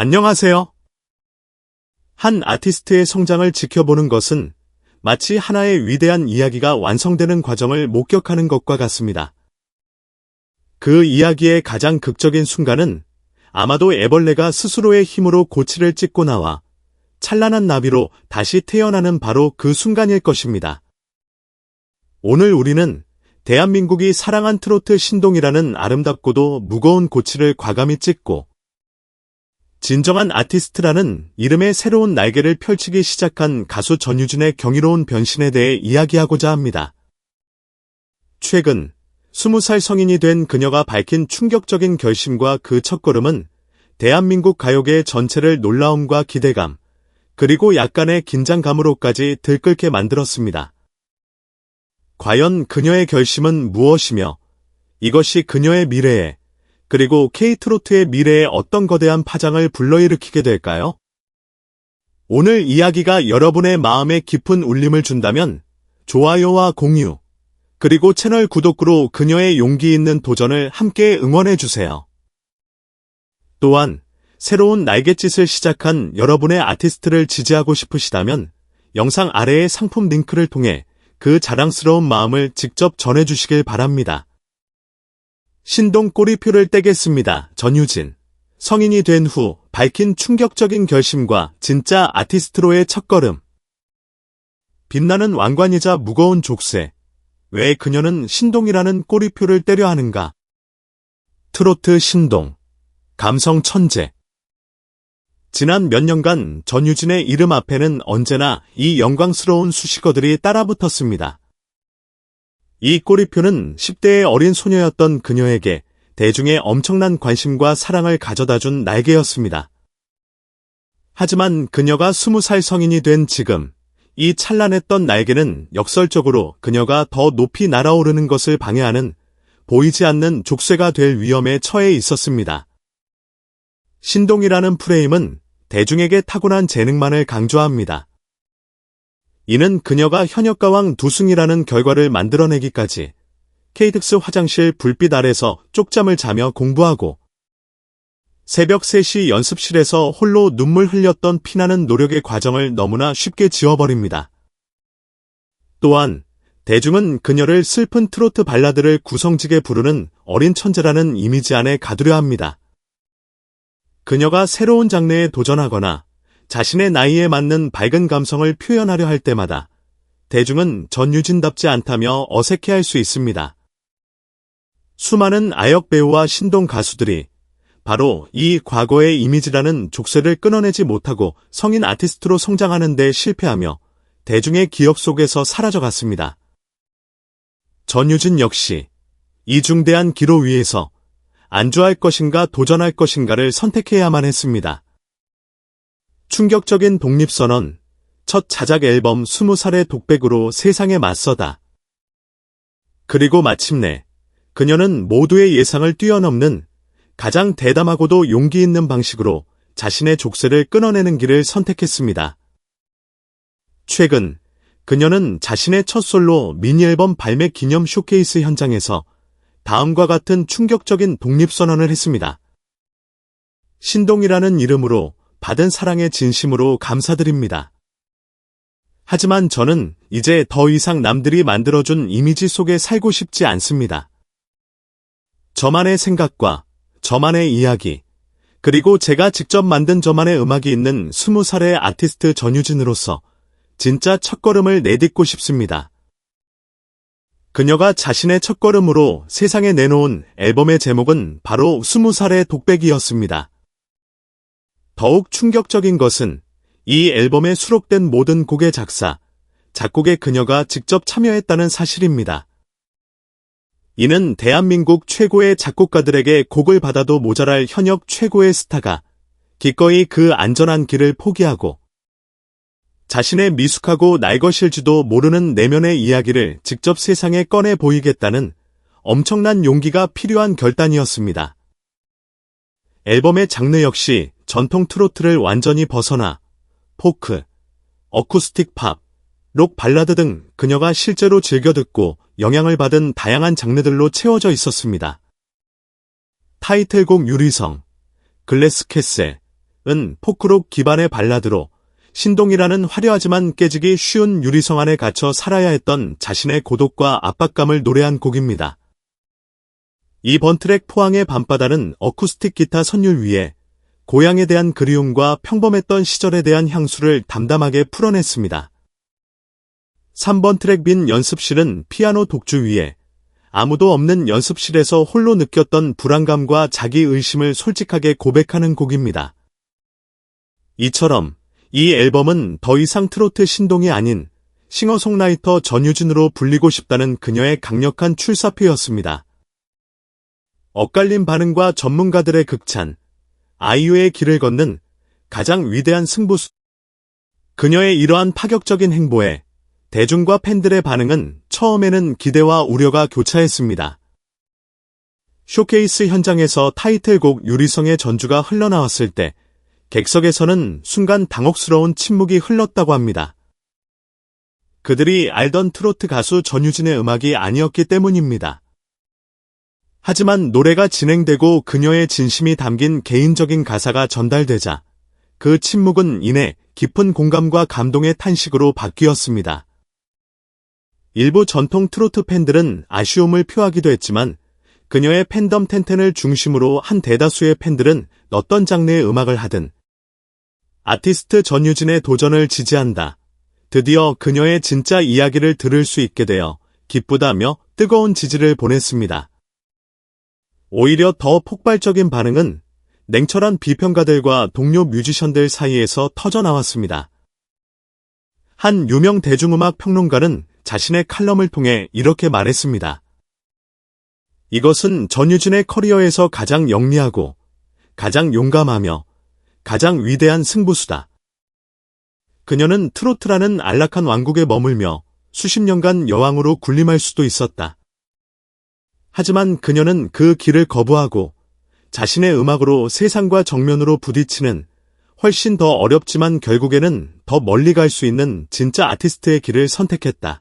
안녕하세요. 한 아티스트의 성장을 지켜보는 것은 마치 하나의 위대한 이야기가 완성되는 과정을 목격하는 것과 같습니다. 그 이야기의 가장 극적인 순간은 아마도 애벌레가 스스로의 힘으로 고치를 찢고 나와 찬란한 나비로 다시 태어나는 바로 그 순간일 것입니다. 오늘 우리는 대한민국이 사랑한 트로트 신동이라는 아름답고도 무거운 고치를 과감히 찢고 진정한 아티스트라는 이름의 새로운 날개를 펼치기 시작한 가수 전유진의 경이로운 변신에 대해 이야기하고자 합니다. 최근 20살 성인이 된 그녀가 밝힌 충격적인 결심과 그 첫걸음은 대한민국 가요계 전체를 놀라움과 기대감, 그리고 약간의 긴장감으로까지 들끓게 만들었습니다. 과연 그녀의 결심은 무엇이며 이것이 그녀의 미래에 그리고 K트로트의 미래에 어떤 거대한 파장을 불러일으키게 될까요? 오늘 이야기가 여러분의 마음에 깊은 울림을 준다면 좋아요와 공유, 그리고 채널 구독으로 그녀의 용기 있는 도전을 함께 응원해주세요. 또한 새로운 날갯짓을 시작한 여러분의 아티스트를 지지하고 싶으시다면 영상 아래의 상품 링크를 통해 그 자랑스러운 마음을 직접 전해주시길 바랍니다. 신동 꼬리표를 떼겠습니다. 전유진. 성인이 된 후 밝힌 충격적인 결심과 진짜 아티스트로의 첫걸음. 빛나는 왕관이자 무거운 족쇄. 왜 그녀는 신동이라는 꼬리표를 떼려 하는가? 트로트 신동. 감성 천재. 지난 몇 년간 전유진의 이름 앞에는 언제나 이 영광스러운 수식어들이 따라붙었습니다. 이 꼬리표는 10대의 어린 소녀였던 그녀에게 대중의 엄청난 관심과 사랑을 가져다 준 날개였습니다. 하지만 그녀가 20살 성인이 된 지금, 이 찬란했던 날개는 역설적으로 그녀가 더 높이 날아오르는 것을 방해하는 보이지 않는 족쇄가 될 위험에 처해 있었습니다. 신동이라는 프레임은 대중에게 타고난 재능만을 강조합니다. 이는 그녀가 현역가왕 두승이라는 결과를 만들어내기까지 케이특스 화장실 불빛 아래서 쪽잠을 자며 공부하고 새벽 3시 연습실에서 홀로 눈물 흘렸던 피나는 노력의 과정을 너무나 쉽게 지워버립니다. 또한 대중은 그녀를 슬픈 트로트 발라드를 구성지게 부르는 어린 천재라는 이미지 안에 가두려 합니다. 그녀가 새로운 장르에 도전하거나 자신의 나이에 맞는 밝은 감성을 표현하려 할 때마다 대중은 전유진답지 않다며 어색해할 수 있습니다. 수많은 아역 배우와 신동 가수들이 바로 이 과거의 이미지라는 족쇄를 끊어내지 못하고 성인 아티스트로 성장하는 데 실패하며 대중의 기억 속에서 사라져갔습니다. 전유진 역시 이 중대한 기로 위에서 안주할 것인가 도전할 것인가를 선택해야만 했습니다. 충격적인 독립선언, 첫 자작 앨범 20살의 독백으로 세상에 맞서다. 그리고 마침내 그녀는 모두의 예상을 뛰어넘는 가장 대담하고도 용기 있는 방식으로 자신의 족쇄를 끊어내는 길을 선택했습니다. 최근 그녀는 자신의 첫 솔로 미니 앨범 발매 기념 쇼케이스 현장에서 다음과 같은 충격적인 독립선언을 했습니다. 신동이라는 이름으로 받은 사랑의 진심으로 감사드립니다. 하지만 저는 이제 더 이상 남들이 만들어준 이미지 속에 살고 싶지 않습니다. 저만의 생각과 저만의 이야기, 그리고 제가 직접 만든 저만의 음악이 있는 스무 살의 아티스트 전유진으로서 진짜 첫걸음을 내딛고 싶습니다. 그녀가 자신의 첫걸음으로 세상에 내놓은 앨범의 제목은 바로 스무 살의 독백이었습니다. 더욱 충격적인 것은 이 앨범에 수록된 모든 곡의 작사, 작곡에 그녀가 직접 참여했다는 사실입니다. 이는 대한민국 최고의 작곡가들에게 곡을 받아도 모자랄 현역 최고의 스타가 기꺼이 그 안전한 길을 포기하고 자신의 미숙하고 날것일지도 모르는 내면의 이야기를 직접 세상에 꺼내 보이겠다는 엄청난 용기가 필요한 결단이었습니다. 앨범의 장르 역시 전통 트로트를 완전히 벗어나 포크, 어쿠스틱 팝, 록 발라드 등 그녀가 실제로 즐겨 듣고 영향을 받은 다양한 장르들로 채워져 있었습니다. 타이틀곡 유리성, 글래스 캐슬, 포크록 기반의 발라드로 신동이라는 화려하지만 깨지기 쉬운 유리성 안에 갇혀 살아야 했던 자신의 고독과 압박감을 노래한 곡입니다. 이번 트랙 포항의 밤바다는 어쿠스틱 기타 선율 위에 고향에 대한 그리움과 평범했던 시절에 대한 향수를 담담하게 풀어냈습니다. 3번 트랙 빈 연습실은 피아노 독주 위에 아무도 없는 연습실에서 홀로 느꼈던 불안감과 자기 의심을 솔직하게 고백하는 곡입니다. 이처럼 이 앨범은 더 이상 트로트 신동이 아닌 싱어송라이터 전유진으로 불리고 싶다는 그녀의 강력한 출사표였습니다. 엇갈린 반응과 전문가들의 극찬, 아이유의 길을 걷는 가장 위대한 승부수. 그녀의 이러한 파격적인 행보에 대중과 팬들의 반응은 처음에는 기대와 우려가 교차했습니다. 쇼케이스 현장에서 타이틀곡 유리성의 전주가 흘러나왔을 때 객석에서는 순간 당혹스러운 침묵이 흘렀다고 합니다. 그들이 알던 트로트 가수 전유진의 음악이 아니었기 때문입니다. 하지만 노래가 진행되고 그녀의 진심이 담긴 개인적인 가사가 전달되자 그 침묵은 이내 깊은 공감과 감동의 탄식으로 바뀌었습니다. 일부 전통 트로트 팬들은 아쉬움을 표하기도 했지만 그녀의 팬덤 텐텐을 중심으로 한 대다수의 팬들은 어떤 장르의 음악을 하든 아티스트 전유진의 도전을 지지한다. 드디어 그녀의 진짜 이야기를 들을 수 있게 되어 기쁘다며 뜨거운 지지를 보냈습니다. 오히려 더 폭발적인 반응은 냉철한 비평가들과 동료 뮤지션들 사이에서 터져 나왔습니다. 한 유명 대중음악 평론가는 자신의 칼럼을 통해 이렇게 말했습니다. 이것은 전유진의 커리어에서 가장 영리하고 가장 용감하며 가장 위대한 승부수다. 그녀는 트로트라는 안락한 왕국에 머물며 수십 년간 여왕으로 군림할 수도 있었다. 하지만 그녀는 그 길을 거부하고 자신의 음악으로 세상과 정면으로 부딪히는 훨씬 더 어렵지만 결국에는 더 멀리 갈 수 있는 진짜 아티스트의 길을 선택했다.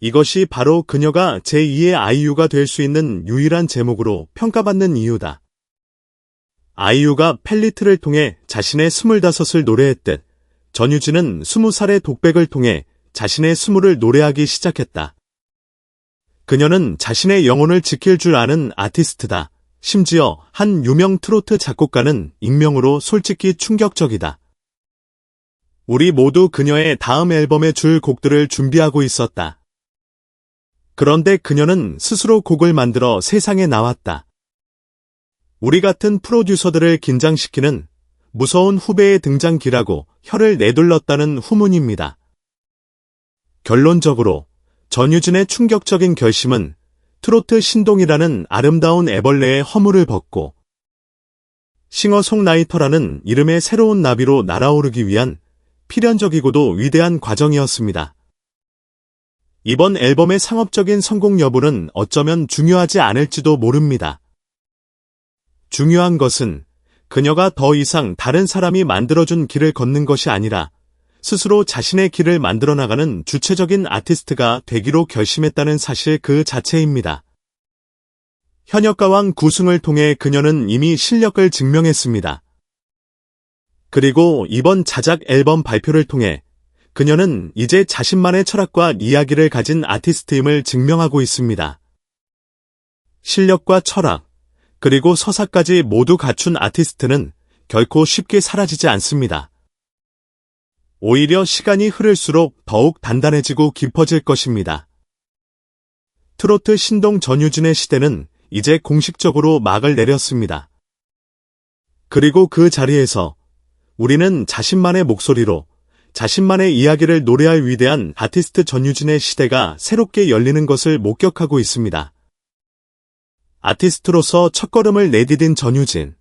이것이 바로 그녀가 제2의 아이유가 될 수 있는 유일한 제목으로 평가받는 이유다. 아이유가 펠리트를 통해 자신의 스물다섯을 노래했듯 전유진은 스무 살의 독백을 통해 자신의 스물을 노래하기 시작했다. 그녀는 자신의 영혼을 지킬 줄 아는 아티스트다. 심지어 한 유명 트로트 작곡가는 익명으로 솔직히 충격적이다. 우리 모두 그녀의 다음 앨범에 줄 곡들을 준비하고 있었다. 그런데 그녀는 스스로 곡을 만들어 세상에 나왔다. 우리 같은 프로듀서들을 긴장시키는 무서운 후배의 등장기라고 혀를 내둘렀다는 후문입니다. 결론적으로 전유진의 충격적인 결심은 트로트 신동이라는 아름다운 애벌레의 허물을 벗고 싱어송라이터라는 이름의 새로운 나비로 날아오르기 위한 필연적이고도 위대한 과정이었습니다. 이번 앨범의 상업적인 성공 여부는 어쩌면 중요하지 않을지도 모릅니다. 중요한 것은 그녀가 더 이상 다른 사람이 만들어준 길을 걷는 것이 아니라 스스로 자신의 길을 만들어 나가는 주체적인 아티스트가 되기로 결심했다는 사실 그 자체입니다. 현역 가왕 구승을 통해 그녀는 이미 실력을 증명했습니다. 그리고 이번 자작 앨범 발표를 통해 그녀는 이제 자신만의 철학과 이야기를 가진 아티스트임을 증명하고 있습니다. 실력과 철학, 그리고 서사까지 모두 갖춘 아티스트는 결코 쉽게 사라지지 않습니다. 오히려 시간이 흐를수록 더욱 단단해지고 깊어질 것입니다. 트로트 신동 전유진의 시대는 이제 공식적으로 막을 내렸습니다. 그리고 그 자리에서 우리는 자신만의 목소리로 자신만의 이야기를 노래할 위대한 아티스트 전유진의 시대가 새롭게 열리는 것을 목격하고 있습니다. 아티스트로서 첫걸음을 내디딘 전유진.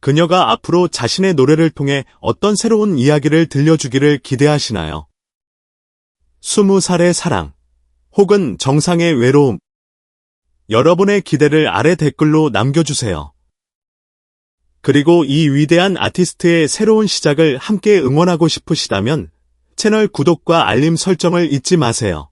그녀가 앞으로 자신의 노래를 통해 어떤 새로운 이야기를 들려주기를 기대하시나요? 스무 살의 사랑, 혹은 정상의 외로움. 여러분의 기대를 아래 댓글로 남겨주세요. 그리고 이 위대한 아티스트의 새로운 시작을 함께 응원하고 싶으시다면 채널 구독과 알림 설정을 잊지 마세요.